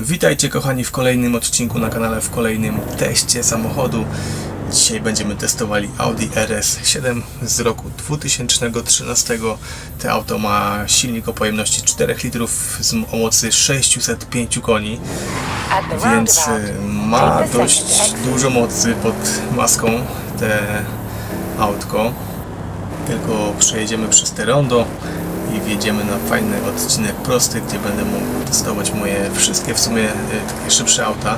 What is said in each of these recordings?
Witajcie kochani w kolejnym odcinku na kanale, w kolejnym teście samochodu. Dzisiaj będziemy testowali Audi RS7 z roku 2013. To auto ma silnik o pojemności 4 litrów z o mocy 605 koni, więc y, ma dość dużo mocy pod maską te autko. Tylko przejedziemy przez te rondo i wjedziemy na fajny odcinek prosty, gdzie będę mógł testować moje wszystkie w sumie y, takie szybsze auta.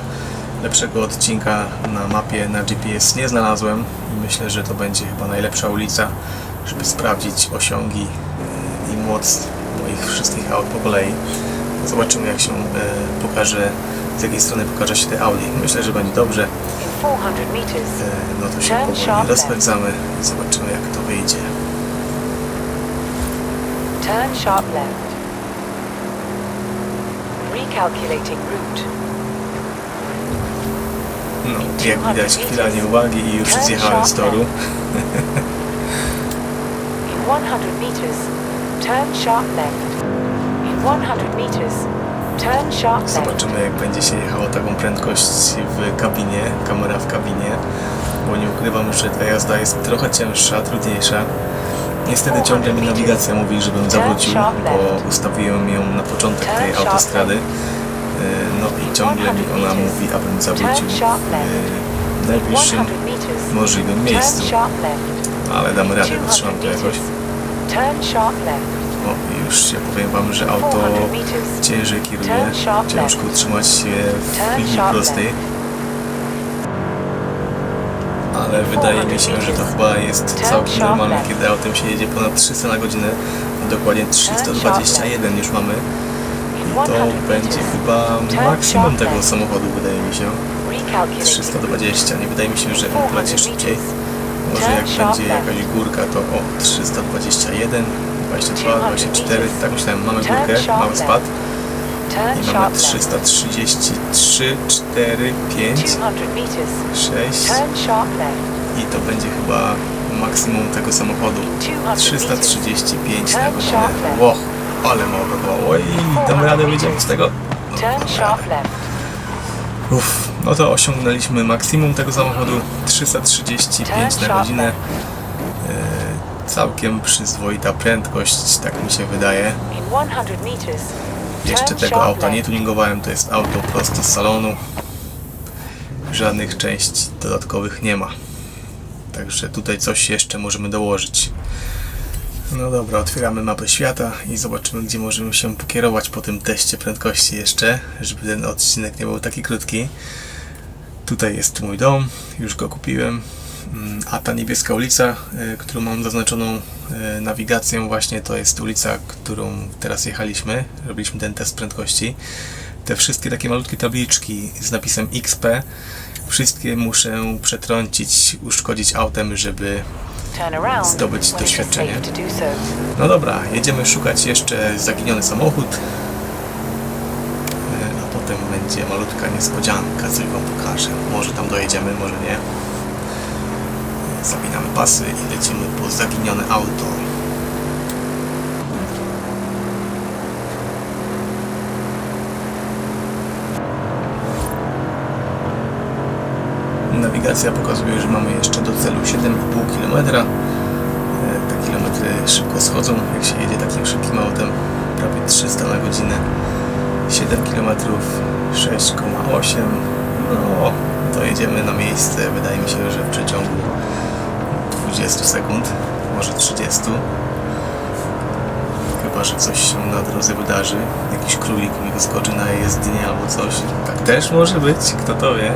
Lepszego odcinka na mapie na GPS nie znalazłem i myślę, że to będzie chyba najlepsza ulica, żeby sprawdzić osiągi y, i moc moich wszystkich aut po kolei. Zobaczymy jak się y, pokaże, z jakiej strony pokaże się te Audi. Myślę, że będzie dobrze. In 400 meters, No to się powoli rozpędzamy i zobaczymy jak to wyjdzie. Turn sharp left. Recalculating route. No, jak widać chwila nieuwagi i już zjechałem z toru. In 100 meters, turn sharp left. In 100 meters, turn sharp left. Zobaczymy jak będzie się jechało taką prędkość w kabinie, kamera w kabinie, bo nie ukrywam, że ta jazda jest trochę cięższa, trudniejsza. Niestety ciągle mi nawigacja mówi, żebym zawrócił, bo ustawiłem ją na początek tej autostrady. E, No i ciągle mi ona mówi, abym zawrócił w najbliższym 100 meters, możliwym miejscu. Ale dam radę, 200 wytrzymam to jakoś. meters, turn sharp left. O, i już się powiem wam, że auto 400 meters, ciężej kieruje, ciężko utrzymać się w linii prostej. left. Ale wydaje mi się, że to chyba jest całkiem normalne, kiedy autem się jedzie ponad 300 na godzinę. Dokładnie 321 już mamy. I to 100 będzie chyba maksimum tego samochodu, wydaje mi się. recalculating 320, nie wydaje mi się, że on 400 szybciej. Może jak będzie jakaś górka, to o 321, 22, 24, tak myślałem, mamy górkę, left. spad. I left. 333, 4, 5, 200 meters, 6 turn sharp left. i to będzie chyba maksimum tego samochodu. 200 meters, 335 na godzinę. Ło, ale mało było. Oj, damy radę wyjdziemy z tego? No. Uff, no to osiągnęliśmy maksimum tego samochodu 335 na godzinę. E, całkiem przyzwoita prędkość, tak mi się wydaje. In 100 meters, Jeszcze tego auta nie tuningowałem, to jest auto prosto z salonu. Żadnych części dodatkowych nie ma. Także tutaj coś jeszcze możemy dołożyć. No dobra, otwieramy mapę świata i zobaczymy, gdzie możemy się pokierować po tym teście prędkości jeszcze, żeby ten odcinek nie był taki krótki. Tutaj jest mój dom, już go kupiłem. A ta niebieska ulica, y, którą mam zaznaczoną y, nawigacją, właśnie to jest ulica, którą teraz jechaliśmy. Robiliśmy ten test prędkości. Te wszystkie takie malutkie tabliczki z napisem XP, wszystkie muszę przetrącić, uszkodzić autem, żeby Zdobyć doświadczenie. No dobra, jedziemy szukać jeszcze zaginiony samochód. E, A potem będzie malutka niespodzianka, coś wam pokażę. Może tam dojedziemy, może nie. Zapinamy pasy i lecimy po zaginione auto. Nawigacja pokazuje, że mamy jeszcze do celu 7,5 km. E, Te kilometry szybko schodzą, jak się jedzie takim szybkim autem, prawie 300 na godzinę. 7 km, 6,8 no dojedziemy na miejsce, wydaje mi się, że w przeciągu 20 sekund, może 30 chyba, że coś się na drodze wydarzy, jakiś królik mi wyskoczy na jezdnię albo coś, tak też może być, kto to wie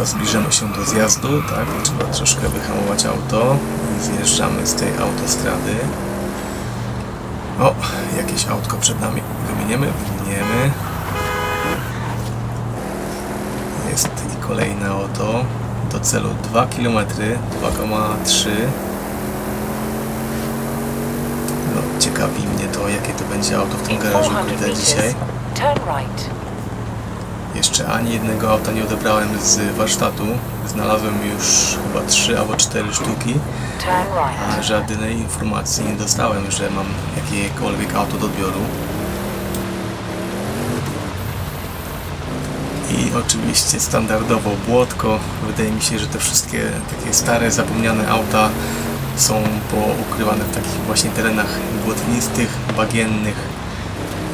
Chyba zbliżamy się do zjazdu, tak? Trzeba troszkę wyhamować auto i zjeżdżamy z tej autostrady. O, jakieś autko przed nami. Wymieniemy, wymieniemy. Jest kolejne auto. Do celu 2 km, 2,3 No, ciekawi mnie to, jakie to będzie auto w tym garażu 400 kurde dzisiaj. turn right. Jeszcze ani jednego auta nie odebrałem z warsztatu. Znalazłem już chyba 3 albo 4 sztuki, a żadnej informacji nie dostałem, że mam jakiekolwiek auto do odbioru. I oczywiście standardowo błotko. Wydaje mi się, że te wszystkie takie stare, zapomniane auta są poukrywane w takich właśnie terenach błotnistych, bagiennych.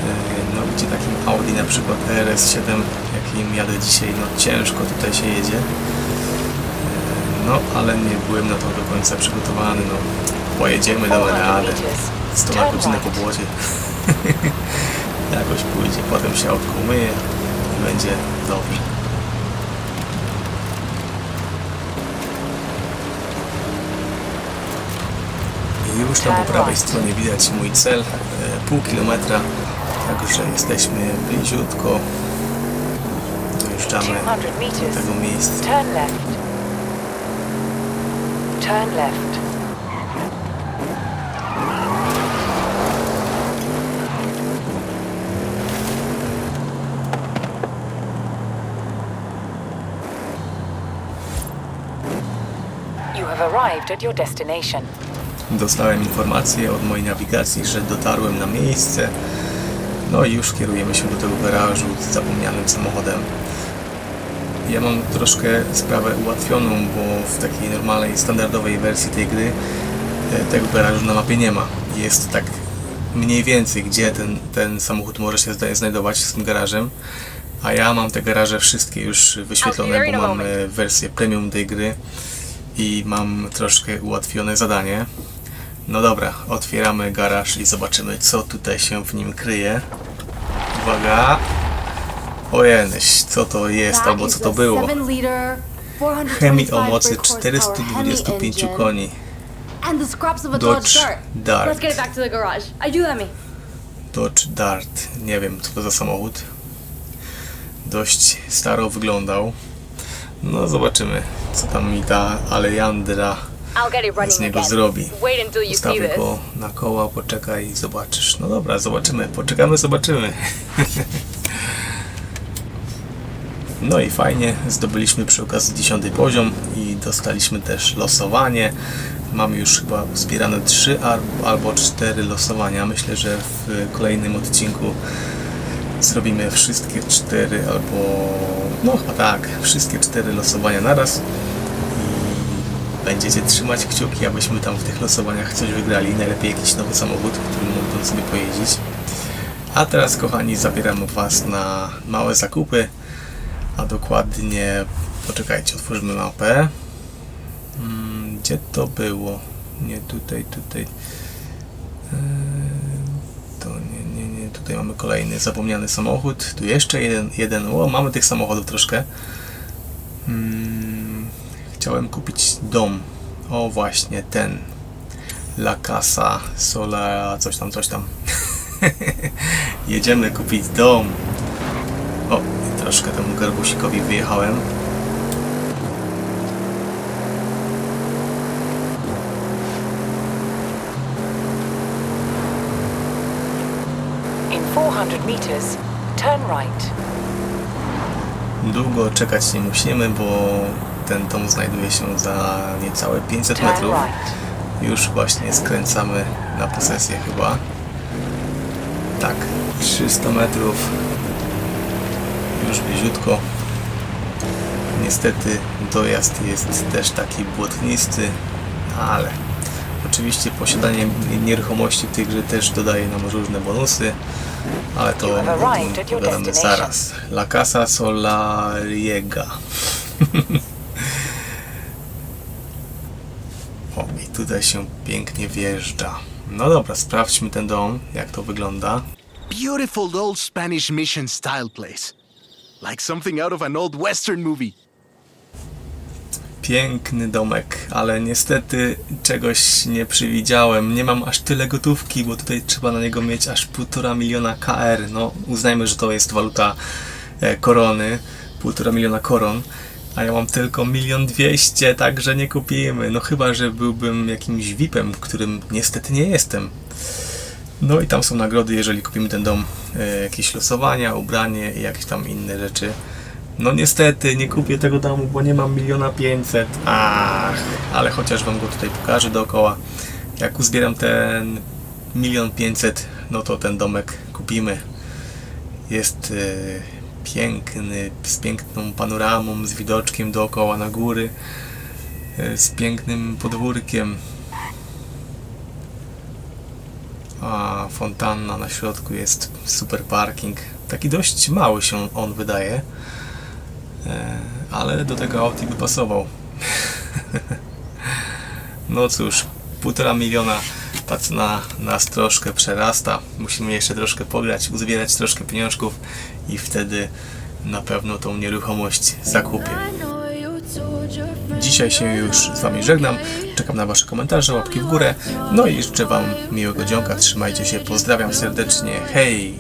Yy, No gdzie takim Audi na przykład RS7, jakim jadę dzisiaj, no ciężko tutaj się jedzie. Yy, No ale nie byłem na to do końca przygotowany, no pojedziemy, damy 400 radę. meters, 100 na godzinę po błocie. Jakoś pójdzie, potem się autko umyje i będzie dobrze. I już tam po prawej stronie widać mój cel, e, pół kilometra, także jesteśmy bliziutko. Dojeżdżamy 200 do tego miejsca. Turn left. Turn left. Dostałem informację od mojej nawigacji, że dotarłem na miejsce. No i już kierujemy się do tego garażu z zapomnianym samochodem. Ja mam troszkę sprawę ułatwioną, bo w takiej normalnej, standardowej wersji tej gry e, tego garażu na mapie nie ma. Jest tak mniej więcej, gdzie ten, ten samochód może się znajdować z tym garażem. A ja mam te garaże wszystkie już wyświetlone, bo mam e, wersję premium tej gry i mam troszkę ułatwione zadanie. No dobra, otwieramy garaż i zobaczymy co tutaj się w nim kryje. Uwaga! Ojenyś, co to jest albo co to było? Chemii o mocy 425 koni. Dodge Dart. Dodge Dart. Nie wiem co to za samochód. Dość staro wyglądał. No zobaczymy co tam mi ta Alejandra Running niego zrobi. Ustawię go na koła, poczekaj i zobaczysz. No dobra, zobaczymy. Poczekamy, zobaczymy. No i fajnie, zdobyliśmy przy okazji 10 poziom i dostaliśmy też losowanie. Mamy już chyba zbierane 3 albo 4 losowania. Myślę, że w kolejnym odcinku zrobimy wszystkie 4 albo no chyba tak, wszystkie 4 losowania naraz będziecie trzymać kciuki, abyśmy tam w tych losowaniach coś wygrali. Najlepiej jakiś nowy samochód, którym mógłbym sobie pojeździć. A teraz, kochani, zabieram Was na małe zakupy, a dokładnie, poczekajcie, otworzymy mapę. Mm, Gdzie to było? Nie tutaj, tutaj. Eee, To nie, nie, nie. Tutaj mamy kolejny zapomniany samochód. Tu jeszcze jeden, jeden. O, mamy tych samochodów troszkę. Mm, Chciałem kupić dom. O, właśnie ten. La Casa Sola, coś tam, coś tam. Jedziemy kupić dom. O, troszkę temu garbusikowi wyjechałem. In 400 meters, turn right. Długo czekać nie musimy, bo ten dom znajduje się za niecałe 500 Turn metrów. Już właśnie skręcamy na posesję chyba. Tak, 300 metrów. Już bliziutko. Niestety dojazd jest też taki błotnisty, ale oczywiście posiadanie nieruchomości w tej grze też dodaje nam różne bonusy, ale to pogadamy zaraz. La Casa Solariega. O, i tutaj się pięknie wjeżdża. No dobra, sprawdźmy ten dom, jak to wygląda. Beautiful old Spanish mission style place. Like something out of an old western movie. Piękny domek, ale niestety czegoś nie przewidziałem. Nie mam aż tyle gotówki, bo tutaj trzeba na niego mieć aż półtora miliona KR. No, uznajmy, że to jest waluta e, korony, półtora miliona koron. A ja mam tylko milion dwieście, także nie kupimy. No chyba, że byłbym jakimś VIP-em, którym niestety nie jestem. No i tam są nagrody, jeżeli kupimy ten dom, e, jakieś losowania, ubranie i jakieś tam inne rzeczy. No niestety, nie kupię tego domu, bo nie mam miliona pięćset. Ach, ale chociaż wam go tutaj pokażę dookoła. Jak uzbieram ten milion pięćset, no to ten domek kupimy. Jest e, piękny, z piękną panoramą, z widoczkiem dookoła na góry, e, z pięknym podwórkiem. A fontanna na środku jest super parking. Taki dość mały się on wydaje, e, ale do tego Audi by pasował. no cóż, półtora miliona ta cena nas troszkę przerasta. Musimy jeszcze troszkę pograć, uzbierać troszkę pieniążków i wtedy na pewno tą nieruchomość zakupię. Dzisiaj się już z Wami żegnam. Czekam na Wasze komentarze, łapki w górę. No i życzę Wam miłego dzionka. Trzymajcie się. Pozdrawiam serdecznie. Hej!